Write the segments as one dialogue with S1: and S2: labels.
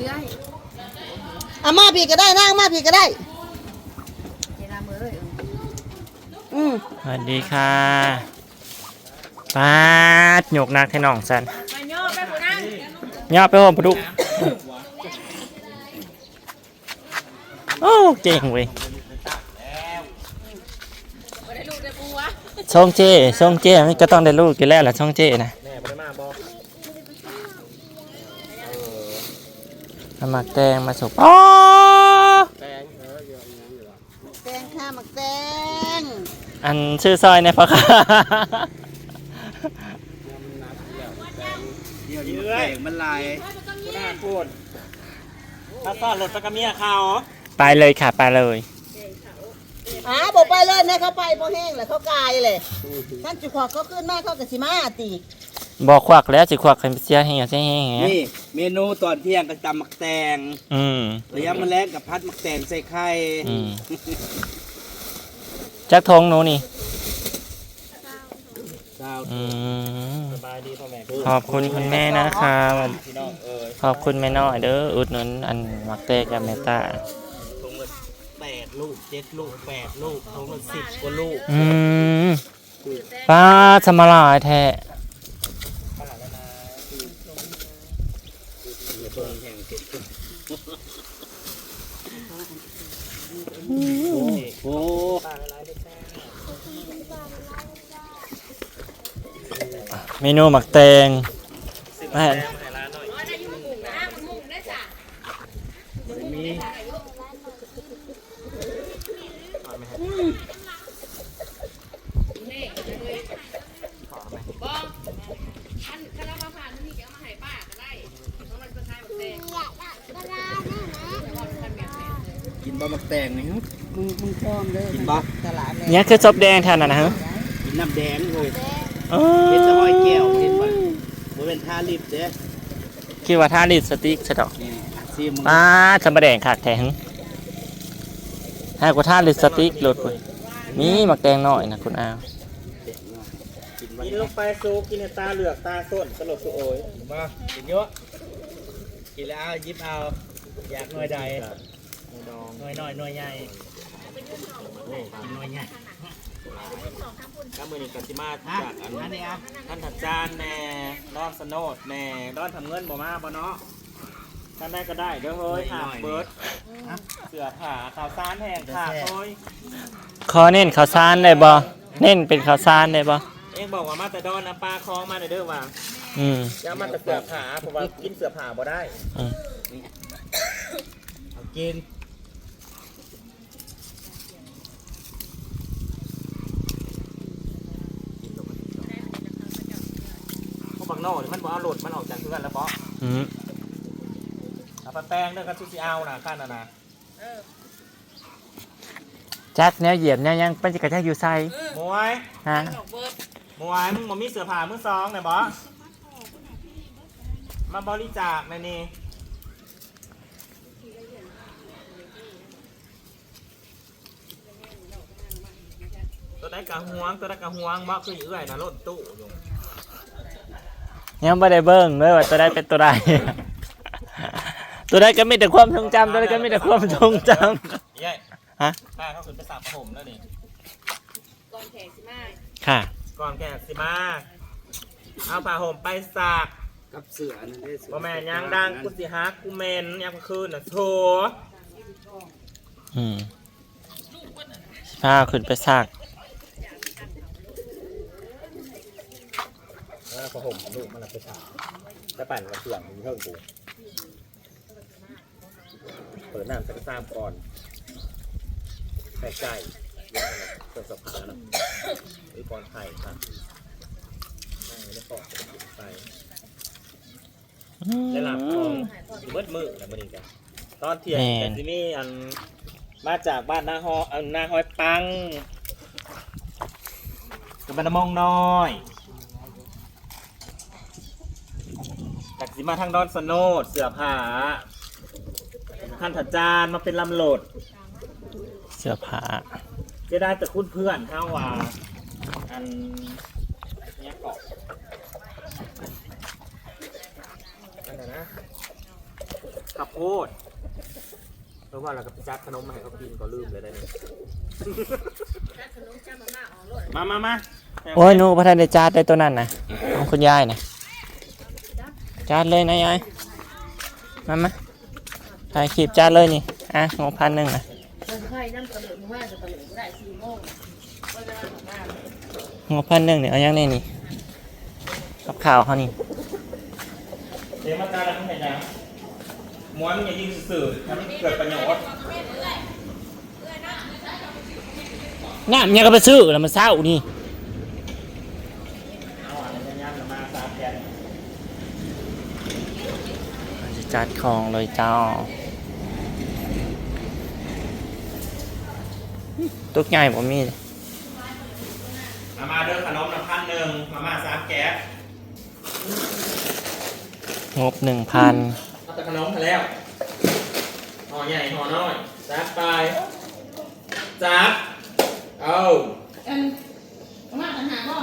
S1: รื่อย
S2: อามาพี่ก็ได้นั่งมาพี่ก็ได้
S1: เจราเลย
S2: อืม
S3: สวัสดีค่ะป้าดหยกนักให้น้องสัน
S1: มาโยไปผู้นั่ง
S3: ย่อไปโฮมปลาดุโอ้เก่งเว้ย
S1: บ่ได้ลูกได้ปูวะ
S3: ช่องเจ้ช่องเจ้มันก็ต้องได้ลูกอยู่แล้วล่ะช่องเจ้นะเอา มาแกงมาสุกอ๋อ
S2: แตงข้ามักแตง
S3: อันชื่อซอยเนี่ยพอค่ะ
S4: เดี๋ยวนี้มันแตกมันลาย
S3: น่าพูดถ้าซ่อนรถตะกะเมียเขาไปเลยค่ะไปเลย
S2: อ่าบอกไปเลยนะเขาไปพอแห้งแล้วเขากายเลยท่านจุกขอกเขาขึ้นมาเขากะสิมาตี
S3: บอกควักแล้วสิควักให้เสียให้เสียให้
S4: นี่เมนูตอนเที่ยงก็จำหมักแตง
S3: อืม
S4: ระยะแมลงกับพัดหมักแตงใส่ไข่
S3: อืมจักทงหนูนี่
S4: ดาว
S3: อืม
S4: สบายดีพ่อแม่
S3: ขอบคุณคุณแม่นะครับ
S4: พี่น้องเอ้ย
S3: ขอบคุณแม่น้อยเด้ออุดหนุนอันมักเตกกับเมตา
S4: ทงละแปดลูกเจ็ดลูกแปดลูกทงละสิบกว่าลูก
S3: อืมป้าสมลายแท้
S4: โอ้
S3: เมนูหมักแตงแม่
S4: มี
S1: บ่อันถ้าเรามาผ่านนี่จะเอามาให้ป้าก็ได้เพราะมันก็ใช้แบบแดง
S4: กินบะหมัก แตงนี่ฮะมึงมึงพร้อมเด้อกินบะ
S2: ตลาดเลย
S3: เนี่ยคือซบแดงแทนน่ะนะฮะ
S4: กินน้ำแดงเลย
S3: เอ
S4: เห็น
S3: อ
S4: จะห้อยแก้วเห็นบ่บ่เป็นท่าลิบเด้อ
S3: คิดว่าท่าลิดสติ๊กสะดอก
S4: นี่ซีมึง
S3: ป้าสมแดงขากแทงให้กูท่าลิดสติ๊กรถไปมีหมักแตงหน่อยนะคุณอาว
S4: กินลงไปซูกินในตาเหลือกตาส้นสลบสุโอยมากินเยอะกินแล้วเอายิบเอาอยากหน่วยใด หน่วยน้อยหน่วยใหญ่กินหน่วยใหญ่
S3: ก็มือนี่กันสิมา
S4: อะ
S3: จากอัน
S4: อันนี้อะ
S3: ท่านถัดจานแน่ดอนสโนดแน่ดอนทำเงินบ่มาบ่เนาะท่านได้ก็ได้เด้อเฮ้ยค่ะเบิร์ดเสือผ่าข่าวสารแห้งค่ะเฮ้ยขอเน้นข่าวสารได้บ่เน้นเป็นข่าวสารได้บ่
S5: เองบอกว่ามาแต่ดอนนะปลาคลองมาในเด้อว่า
S3: อืม
S5: อย่ามาแต่เสือผาผมว่ากินเสือผาบ่ได้
S3: อืม
S4: เอากิน
S5: เพราะ บางนอกนี่มันบ่เอาโหลดมันออกจากเพื่อนแล้วบ่
S3: อืม
S5: เอาไปแป้งเด้อกันทุกสิเอานะขั้นน่ะนะ
S3: จักแนวเหยียบแนวยังเป็นกระแทกอยู่ไซ
S5: มวย
S3: ฮะ
S1: ดอกเบิร์ด
S5: มวยมึงบ่มีเสือผามือสองเนี่ยบ่มาบริจาคในนี่ตัวได้กะห่วงตัวได้กะห่วงบ่คืออยู่เอื้อยนะรถตู้อยู่
S3: ยังไม่ได้เบิ้งเลยว่าตัวใดเป็นตัวใด ตัวใดก็มีแต่ความทรงจำตัวใดก็มีแต่ความทรงจ
S5: เย้ยำ
S3: ฮะ
S5: ป้าเขาขึ้นไปสระผมแล้วนี่
S1: ก่อนแขกสิมา
S3: ค่ะ
S5: ก่อนแขกสิมา เอาผ้าห่มไปสัก
S4: กับเสือนั่นได้เสื
S5: บ่แม่นยังดังกูสิฮักกูเมนยามกลางคืนน่ะโถ
S3: อืมพาขึ้นไปซาก
S5: เออผ้าห่มลูกมันน่ะไปสักจะปั่นกับเสื่อมมีเพิ่งกูเปิดน้ำสักสามก่อนใส่ใจเปิดสภาแล้วหรือก่อนไข่ครับนั่งแล้วก็ใส่ได้หลับของอยู่เบิดมือแล้วมื้อนี้กันตอนเที่ยงแต่ที่นี่อันมาจากบ้านนาฮออันนาฮอยปังกับบ้านนามองน้อยจาก สิมาทางดอนสโนดเสือผาท่านถัดจานมาเป็นลำโหลด
S3: เสื้อผ้า
S5: จะได้แต่คุณเพื่อนเข้าว่าอันเนี้ยเกาะอันไหนนะข้าวโพด
S6: เพราะว่าเราก็ไปจัดขนมมาให้เขากินก็ลืมเลยได้เนี่ย
S5: มามามา
S3: โอ้ยหนูพระท่านได้จาดได้ตัวนั้นนะของคุณยายนะ จาดเลยนะยายมามาถ่ายคลิปจาดเลยนี่ อะงบพันหนึ่งนะ
S1: ไข่น้ำกระเหลืองมากกระเหลืองได้สี่โมง
S3: งบพันหนึ่งเนี่ยเอายังไงนี่กับข่าวเขานี่
S5: เดี๋ยวมาตาแล้วมันเห็นยังม้วนอย่ายิงสื่อๆทำให้เกิดประโยชน์
S3: น้ำยังก็ไปซื้อแล้วมันเศร้านี่
S5: เอาอันนี้ย่ำๆมาสามแกน
S3: จะจัดของเลยเจ้า ตุกใหญ่ผมมี
S5: มามาเด้อขนมน้ำพันหนึ่งมามาสามแก๊ส
S3: งบหนึ่งพัน
S5: เอาแต่ขนมมาแล้วห่อใหญ่ห่อน้อยจัดไปจัดเอา
S1: อันมาต่างหากก็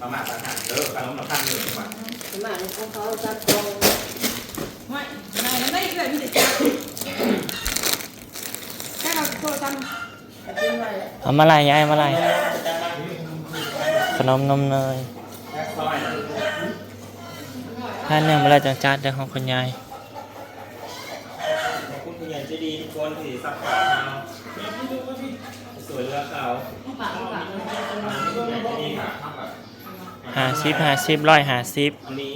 S5: มามาต่างหากเด้อขนมน้ำพันหนึ่งมา
S1: มาในขอ ไม่ไม่ไม่เกิดมีแต่จัดแค่เราโทรศัพท์กินไว้
S3: เอามาลายยายมาลายขนมนมเนย
S5: แค่ซอยนะ
S3: ท่านหนึ่งมาแล้วจังจัดเดี๋ยวของคุณยาย
S5: ขอบคุณผู้ใหญ่ใจดีทุกคนที่ซัพพอร์ตเราสวยเรือเขา
S1: ปากปาก
S5: ผู้ใหา
S3: ซิบหาซิบร้อยหาซิบ
S5: อันนี้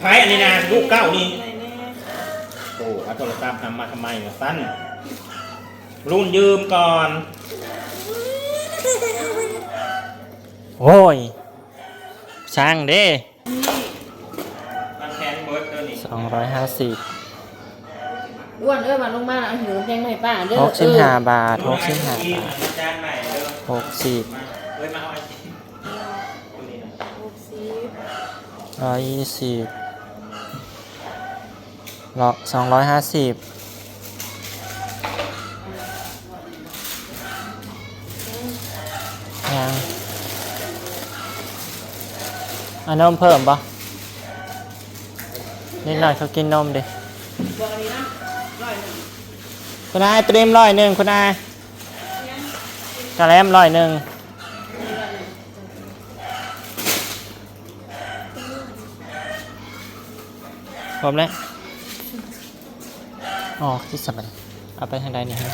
S5: ใครอันนี้นะลูกเก้านี่โอ้เอาโทรศัพท์ทำมาทำไมวะสั้นรุ่นยืมก่อน
S3: โอ้ยช่างเด้
S5: มันแทนเบิร์ดเดินนี่
S3: สองร้อยห้าสิบ
S1: อ้วนเอ้ยมาลงมาเอาหิวแกงไม่ป้าเด้อ
S3: หกสิบห้าบาทหกสิบห้า
S5: ที่
S3: บาท
S5: อาจารย์ใหม่เด้อ
S3: หกสิบ
S5: มาเอ้ยมาเอาไอ้ที่ตัวนี้นะ
S3: ร้อยยี่สิบ ร้อยสองร้อยห้าสิบยังอันนมเพิ่มปะนิดหน่อยเขากินนมดิคุณนายเตรียมร้อยหนึ่งคุณนายกระแลมร้อยหนึ่งพร้อมแล้ว อ๋อที่สัมันเอาไปทางใดนี่ฮะ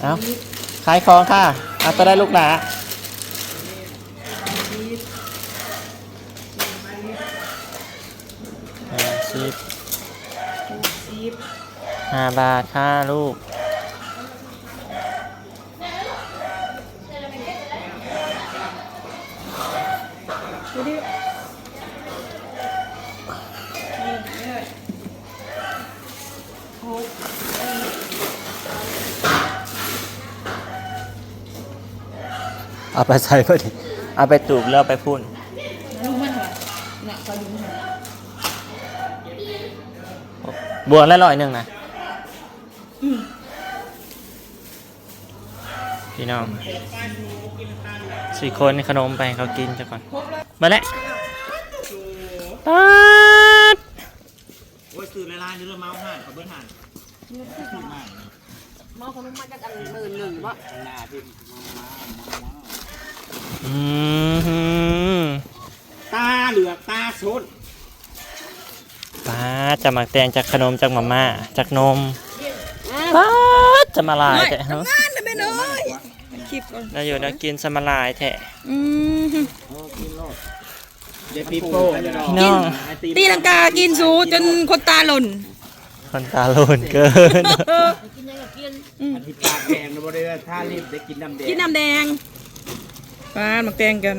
S3: เอาขายของค่ะ เอาไปได้ลูกหนาห้าสิบห้าบาทค่ะลูก เอาไปใส่ก็ดีเอาไปตูบแล้วเอาไปพุ่น
S1: ลุงมันเหรอน่ะเขาลุงมัน
S3: บวกแล้วร้อยหนึ่งนะพี่น้องสี่คนขนมไปให้เขากินจะก่อน มาแล้วตัด
S5: โอ้ยสื่อลายๆนี่เรื่องเมาส์ห่านเขาเบิ้ลห่าน
S1: มอเขาลงมาจากอันหมื่นหนึ่งวะ
S3: อืม
S5: ตาเหลือกตาชน
S3: ป้าดจะมาแตงจากขนมจากมาม่าจากนมป้าดจะมาลายแท้ฮะ
S2: ไม่น้อยคลิป
S3: น่าอยู่น่ากินสมาลายแท้
S2: อืม
S5: เด็กปีโป้
S3: พี่น้อง
S2: ตีลังกากินสูจนคนตาหล่น
S3: คนตาโลนเกิน
S1: กินยังกับกิน
S4: อันที่ปากแดงนะบ่ได้ว่าถ้ารีบได้กินน้ำแดง
S2: กินน้ำแดง ปลาหมักแตงกัน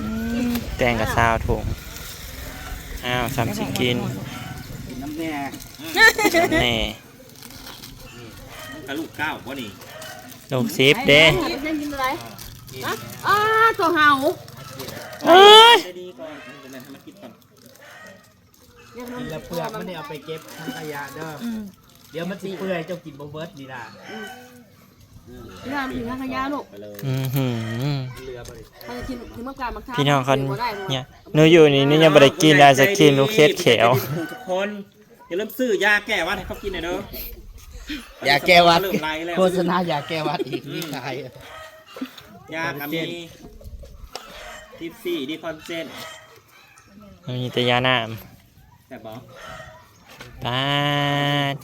S2: อืม
S3: แตงกับซาวถุงอ้าวสามสิกิน
S4: กินน้ำแดง
S3: นี่
S5: กระลูกเก้าบ่นี่
S3: ลูกซิปเด้
S1: กินยังกินอะไรฮะอ้าตัวเห่า
S3: เอ้ย
S5: ได้ดีก่อนเดี๋ยวนั้นให้มันกินก่อน
S4: กินแล้วเปลือกมันนี่เอาไปเก็บทั้งขยะเด้ออเดี๋ยวมันสิเปื่อยเจ้ากินบ่เบิดนี่ล่ะ
S1: พี่ทำถึงขยะลูก
S5: ไปเลย
S3: อือหือ
S1: เขาจะกินถึงเมื่อการมาทาน
S3: พี่น้องเขา
S1: บ่ได้บ่
S3: เนี่ยหนูอยู่นี่หนูยังบ่ได้กินไอศครีมหนูเคสเขียว
S5: ทุกคนอย่าลืมซื้อยาแก้หวัดให้เขากินหน่อยเด้อ
S4: ยาแก้หวัด
S5: เริ่มไล่แล้ว
S4: โฆษณายาแก้หวัดอีกนี่ขาย
S5: ยากับมีทิฟซี่ดีคอนเจน
S3: มันมีแต่ยาน้
S5: แต่บอกำ
S3: ปาด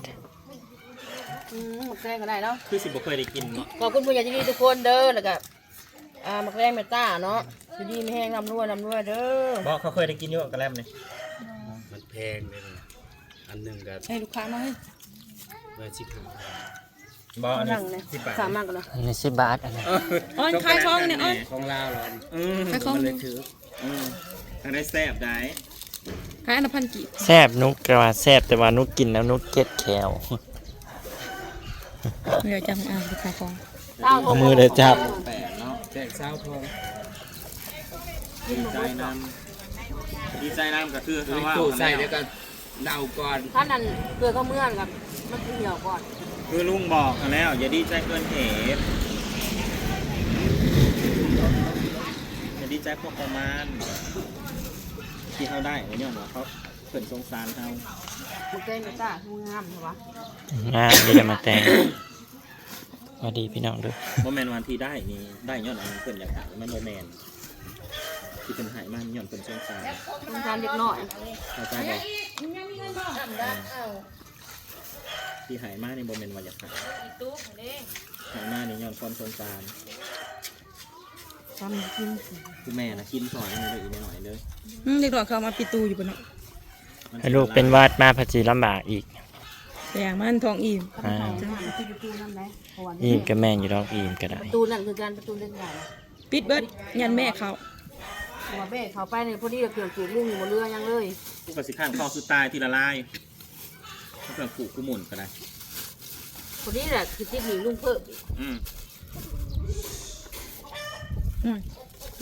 S1: อืมหมกแดงก็ได้เนาะ
S5: คือสิบ่เคยได้กินเนาะ
S1: ขอบคุณผู้ใหญ่ที่นี่ทุกคนเด้อแล้วก็อ่าหมกแดงเมตตาเนาะอยู่ดีไม่แห้งนำรวยนำรวยเด้อ
S5: บอกเขาเคยได้กินอยู่กับแลมนี่
S4: มันแพงเลยนะอันหนึ่งก็
S1: ให้ลูกค้ามาให้
S4: เมื่อสิบห้า
S5: บอกอันนี้
S1: นั่งเลย
S5: สิบบาท
S1: สามมากกันเนาะ
S3: อันนี้สิบบาทอันนี้
S1: อ้อนขายของเนี่ยอ้อน
S4: ของลาวเหรอ
S5: อืม
S1: ขายของ
S4: มันเลยถือ
S5: อืมทางได้แซ่บได้
S1: ขายอันละพันกี่
S3: แซบนุกแต่ว่าแซบแต่ว่านุกกินแล้วนุกเก็ดแขว
S1: เดี๋ยวจำอ่านขายของ
S3: เอามือเด้อจับ
S5: แปดเนาะ
S4: แจกเช้าทอง
S5: ดีใจนำดีใจนำก็คือ
S4: ดู
S5: เขาว่า
S4: ตู้ใส่แล้วก็เดาก่อน
S1: ท่านนั้นเกลือก็เมื่อนกับมันเหี่ยวก่อน
S5: คือลุงบอกเขาแล้ว อย่าดีใจเกินเหตุอย่าดีใจพวกประมาณที่เขาได้ไว้เนี่ยเนาะเขา เกินสงสารเขา
S1: หมกแดงเมตตาคืองามใช่ปะ
S3: งามดีจะมาแต่งสวัสดีพี่น้องด้วย
S5: โมเมนวันที่ได้นี่ได้ย้อนอันนี้เกินอยากหายมันโมเมนที่เป็นหายมันย้อนเป็นสงสาร
S1: มันทานเด็กน้อย
S5: เข้าใจบอกที่หายมากในโมเมนว่าอยากหายหายมากในย้อนความสงสาร
S1: ทำกิน
S5: คือแม่นะกินสอนมันเลยอีกหน่อยๆเลย
S1: เด็กน้อยเขามาปิดตูอยู่บนเนาะ
S5: มัน
S3: ให้ลูกเป็นวาดมาพจีลำบากอีก
S1: แต่อย่างมันทองอิ่ม
S3: อ่า
S1: จะหาที่ประตูนั่นไหมเพราะว่า
S3: อีมก็แม่นอยู่ดอกอีมก็ได้
S1: ประตูนั่นคือการประตูเล่นใหญ่ปิดเบิดยันแม่เขาเพราะว่าแม่เขาไปเนี่ยพอดีเราเกี่ยวกับลุงอยู่บนเรือยังเลย
S5: กูกระสิข้างข้อสุดตายทีละลายถ้าเกิดผูกกูหมุนก็ได้
S1: พอดีแหละคือที่หนีลุงเพิ่มอีก
S5: อืม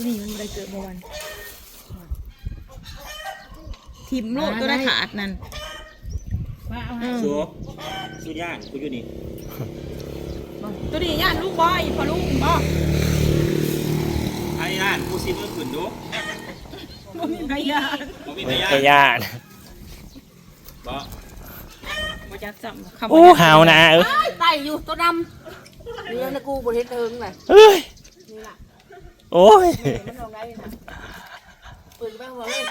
S7: นี่มันบ่ได้เกิดเมื่อวัน ทิมโลกตัวได้ขาดนั่น
S5: สู้สู้ยากกูอยู่นี่
S7: ตัวนี้ย่านลูกบอยพอลูกบ่
S5: ไอ้ย่านกูซีมือขืนดู
S7: บ่มีพยาน
S5: บ่มี
S3: เว้
S5: พ
S3: ย
S5: ยาน
S3: ก็ญาติ
S5: บ่
S7: บ่จักจำคำ
S3: โอ้หาวนะเอ้ย
S1: ไต่อยู่ตัวดำนี่ยังนะกูบนเฮ็ดเทิงเลย
S3: เอ้ย
S1: นี่ล่ะ
S3: โอ้ย
S1: มันลงได้นะเปิดไปหัวเลย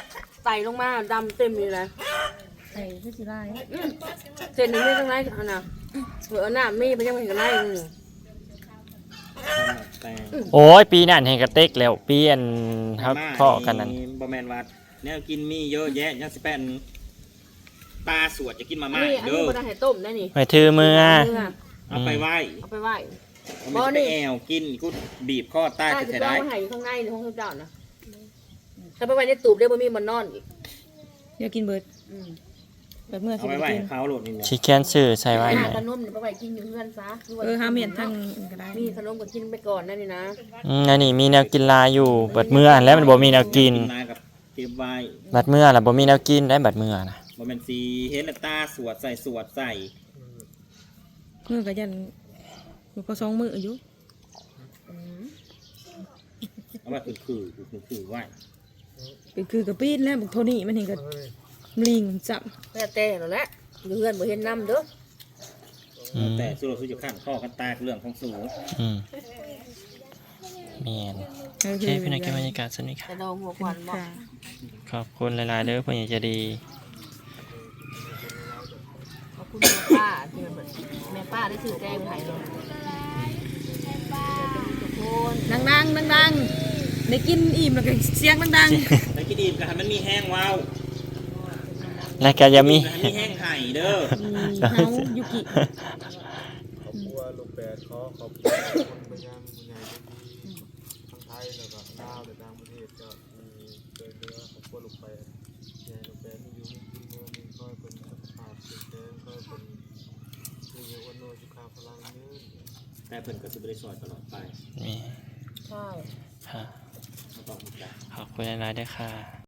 S1: ไต่ลงมาดำเต็มเลยนะ
S7: ไอ้คือสิได้
S1: อืมเส้นหนึ่งไม่ต้องไรอันน่ะเหลือหน้ามีมันยังไม่เห็นกันไรอืม
S5: แต่
S3: โอ้ยปีนั้นเห็นกระเต็กแล้วปีอันครับพ่อกันนั้น
S5: บ่แมนว่าแนวกินมีเยอะแยะยังสิเป็นตาสวดจะกินมา
S1: อัน
S5: ม่า
S1: นี้อัน
S5: เด้
S1: นี้
S5: อ
S1: บ่ได้ให้ต้มได้นี่
S3: ไปถือมือ
S5: เอาไปไหว้
S1: เอาไปไหว้
S5: เอาไม่ไปแอวกินกูบีบข้อใต้
S1: ใต้
S5: จะ
S1: จะ
S5: ใช้
S1: ต้อง
S5: ได้
S1: มาให้อยู่ข้างในในห้องเจ้านะ ถ้าไปไว้ในตูบได้บ่มีมันนอนอีก
S7: เดี๋ยวกินเบิด
S1: อืม
S7: แบบเมื่อสิ
S5: เอาไป
S7: บ่
S5: ไหว้
S7: กิน
S5: ให้เขาโหลดนี่แหละ
S3: ชิคเก้นซื้อใส่ไว้
S1: ไป
S3: ไห
S1: หานขนมเนี่ยไปไว้กินอยู่เพื่อนซะ
S7: เออหาเมียนทางอื่นก็ได้
S1: มีขนมก็กินไปก่อนนั่นนี่นะ
S3: อืมอันนี้มีแนวกินลายอยู่ บัดเมื่อแล้วมันบ่มีแนวกิน
S5: มากับเก็บไว้
S3: บัดเมื่อล่ะบ่มีแนวกินได้บัดเมื่อนะ
S5: บ่แม่นสีเห็นแล้วตาสวดใส่สวดใส่
S7: มือก็ยันมันก็สองมืออยู่
S5: เอาไว้คือคือคือคือไหว้
S7: เป็นคือกระปีนแล้วบอกโทนี่มันเห็นกับลิงจับ
S1: แม่แต่นั่นแหละอยู่เพื่อนบ่เห็นน้ำเด้อ
S3: อืม
S5: แต่สู้เราสู้จะข้างข้อกันตากเรื่องของสูง
S3: อืมแม่น
S7: ก็
S3: โอเค
S7: คือ
S3: พี่น้องเก็บบรรยากาศสวัสดีค่ะ
S1: แต่ดองหัวควันบ่
S7: ค่ะ
S3: ขอบคุณหลายๆเด้อพ่อใหญ่ใจะดี
S1: ขอบคุณแม่ป้าที่มันแบบแม่ป้าได้ถือแกงไห้เลยทุกคน
S7: ดังดังดังดังๆได้กินอิ่มแล้วก็เสียงดังดั ง
S5: แต่กินดีมกันมันมีแห้งว้าว
S3: และก็จะมี
S5: มีแห้งไห่เด้อ
S7: ๆมีเฮายุกิ
S8: ครอบครัวลูกแปดขอขอบคุณคนไปยังผู้ใหญ่ที่ดีทั้งไทยแล้วก็ลาวและต่างประเทศก็มีเจอเนื้อครอบครัวลูกแปดใหญ่ลูกแปดมีอยู่มีกินเมื่อมีคอยเป็นสุขภาพแข็งแรงคอยเป็นมีเยวันโนสุขาพลังยืน
S5: แต่เพิ่นก็สิบ่ได้ซอยตลอดไป
S3: มี
S1: ใช่
S3: ขอบคุณนายๆเด้อค่ะ